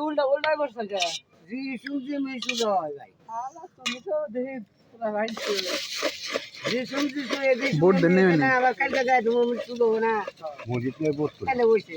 উল্টা উল্টা করছে যে জি শুনছি মিশু হয় ভাই। তুমি তো দেখি ভোট দেন হয়েছে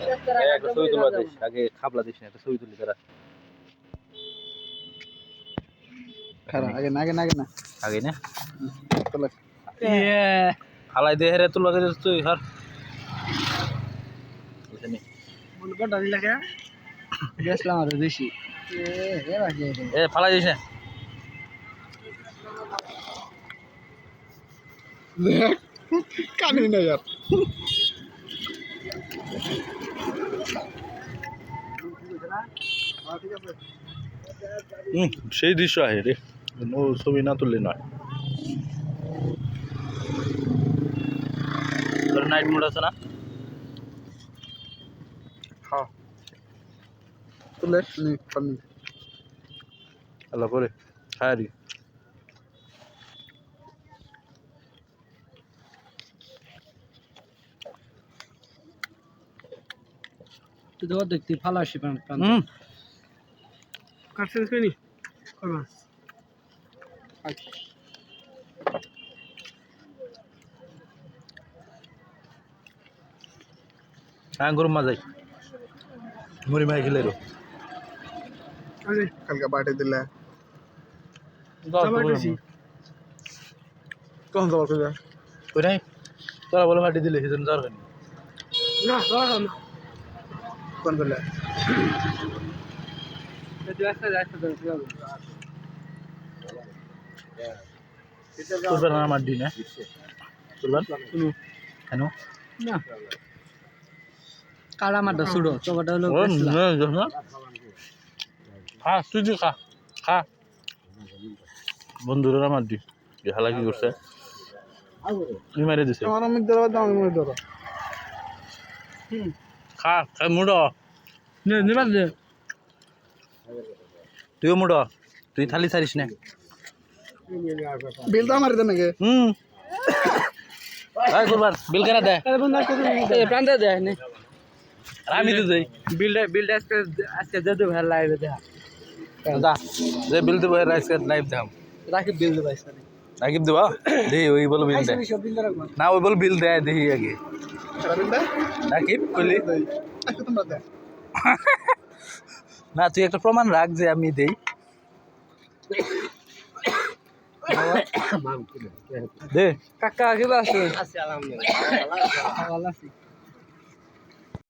একটা ছবি তুলবা দিস আগে খাবলা দিস না একটা ছবি তুলি তারা খারাপ আগে না আগে না আগে না। আগে না? ইয়ে হালাই দিয়ে হেরে তুলবা দিস তুই হর বলব ডালি লাগে গেছিলাম আর বেশি এ ফালাই দিস না কানি না यार হুম সেই দৃশ্য আহে রে। ও ছবি না তুললে নয়। তোর নাইট মুড আছে না? তুলে নি পানি আল্লাহ করে। খায় তুই তো দেখতে ভালো আসি পান পান হুম। কাটছিস কইনি করবা। হ্যাঁ গরম মাজাই মুড়ি মাই খেলে রো। কালকে বাটে দিলে। যাবার তোরা বলে সেজন্য না যাওয়া না। কোন করলে। তুলবেন না কেন। না। মারটা ছুড়ো হলো না খা তুই তুই খা খা। বন্ধুরা যে হালা কি করছে? মেরে দিছে। আমার অমিক ধরো দাম আমি ধরো খা খা মুড়। তুইও মুড় তুই থালি ছাড়িস না। বিল তো আমার দেন নাকি? হুম। আয় কুরবান বিল করা দে? এ প্রান্তে দে নে। আমি তো যাই বিলটা বিলটা আজকে আজকে দে দে ভাই লাইভে দেখা যা যে বিল দেবো রাইস লাইভ দাম রাখি বিল দে সানি রাকিব দেবা? দেখি ওই বল বিল দে। বিল না ওই বল বিল দেয় দেখি আগে। বিল না তুই একটা প্রমাণ রাখ যে আমি দেই। দে। কাকা কি বাসু আছে। আলহামদুলিল্লাহ